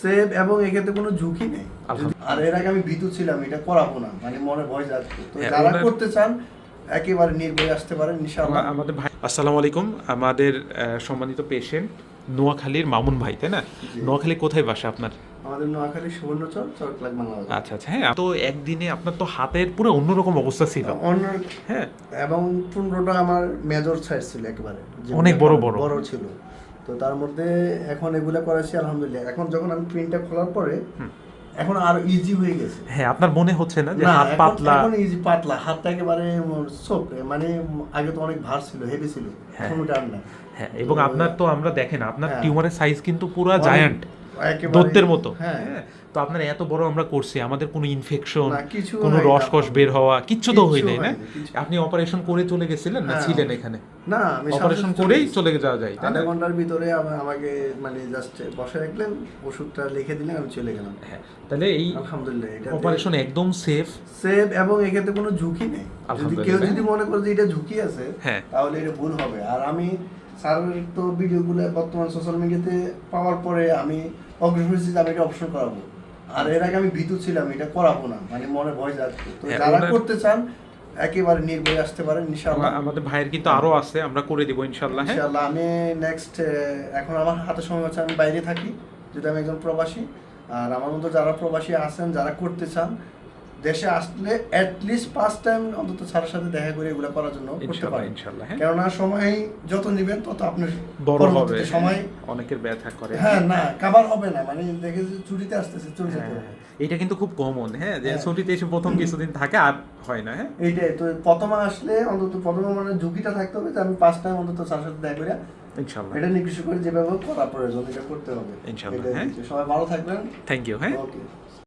Save এবং এক্ষেত্রে কোনো ঝুঁকি নেই। আর এর আগে আমি ভীতু ছিলাম এটা করাবো না মানে মনে ভয় যাচ্ছে। তো হ্যাঁ, যারা করতে চান একেবারে নির্ভয়ে আসতে পারেন ইনশাআল্লাহ। আমাদের ভাই আসসালামু আলাইকুম। আমাদের সম্মানিত পেশেন্ট নোয়াখালীর মামুন ভাই তাই না? নোয়াখালী কোথায় বাসা আপনার? আমাদের নোয়াখালী সুবর্ণচর বাংলাদেশ। আচ্ছা আচ্ছা হ্যাঁ তো একদিনে আপনার তো হাতের পুরো অন্যরকম অবস্থা ছিল। অন্য হ্যাঁ। এবং পনেরোটা আমার মেজর সাইজ ছিল একেবারে অনেক বড় বড়। বড় ছিল। তো তার মধ্যে এখন এগুলা করেছি আলহামদুলিল্লাহ। এখন যখন আমি প্রিন্টটা খোলার পরে এখন আর ইজি হয়ে গেছে। হ্যাঁ আপনার মনে হচ্ছে না যে হাত পাতলা এখন ইজি পাতলা। হাতটা একেবারে সোপ মানে আগে তো অনেক ভার ছিল হেভি ছিল। হ্যাঁ। এখন ওটা আর না হ্যাঁ এবং আপনার তো আমরা দেখেন আপনার হ্যাঁ। টিউমারের সাইজ কিন্তু পুরো জায়ান্ট দত্তের মতো। হ্যাঁ। তো আপনার এত বড় আমরা করছি আমাদের কোনো ইনফেকশন কোনো রসকস বের হওয়া কিচ্ছু তো হয় নাই না? আপনি অপারেশন করে চলে গেছিলেন না ছিলেন এখানে? না আমি অপারেশন করেই চলে যাওয়া যায় আধা ঘণ্টার ভিতরে আমাকে মানে জাস্ট বসে রাখলেন ওষুধটা লিখে দিলেন আমি চলে গেলাম। হ্যাঁ তাহলে এই আলহামদুলিল্লাহ এটা অপারেশন একদম সেফ সেফ এবং এক্ষেত্রে কোনো ঝুঁকি নেই। যদি কেউ যদি মনে করে যে এটা ঝুঁকি আছে হ্যাঁ। তাহলে এটা ভুল হবে। আর আমি স্যারের তো ভিডিওগুলো বর্তমান সোশ্যাল মিডিয়াতে পাওয়ার পরে আমি অগ্রসর হয়েছি যে আমি এটা অপশন করাবো। আর এর আগে আমি ভীতু ছিলাম এটা করাবো না মানে মনে ভয় যাচ্ছে তো হ্যাঁ, যারা করতে চান একেবারে নির্ভয়ে আসতে পারেন ইনশাআল্লাহ। আমাদের ভাইয়ের কিন্তু আরও আছে আমরা করে দিব ইনশাল্লাহ হ্যাঁ? ইনশাআল্লাহ আমি নেক্সট এখন আমার হাতে সময় আছে আমি বাইরে থাকি যেটা আমি একজন প্রবাসী। আর আমার মতো যারা প্রবাসী আছেন যারা করতে চান দেশে আসলে অ্যাটলিস্ট পাঁচ টাইম অন্তত স্যারের সাথে দেখা করে এগুলো করার জন্য করতে পারেন। ইনশাল্লাহ হ্যাঁ। কেননা সময় যত নেবেন তত আপনার বড় হবে। সময় অনেকের ব্যথা করে। হ্যাঁ না কাবার হবে না। মানে দেখে যে চুরিতে আসতেছে চলে যেতে হ্যাঁ, হবে। এটা কিন্তু খুব কমন হ্যাঁ যে হ্যাঁ। ছুটিতে এসে প্রথম কিছুদিন থাকে আর হয় না হ্যাঁ। এইটাই তো প্রথমে আসলে অন্তত প্রথমে মানে ঝুঁকিটা থাকতে হবে যে আমি পাঁচ টাইম অন্তত স্যারের সাথে দেখা করে ইনশাল্লাহ। এটা নির্দিষ্ট করে যেভাবে করা প্রয়োজন এটা করতে হবে। ইনশাআল্লাহ, হ্যাঁ। সবাই ভালো থাকবেন। থ্যাংক ইউ হ্যাঁ। ওকে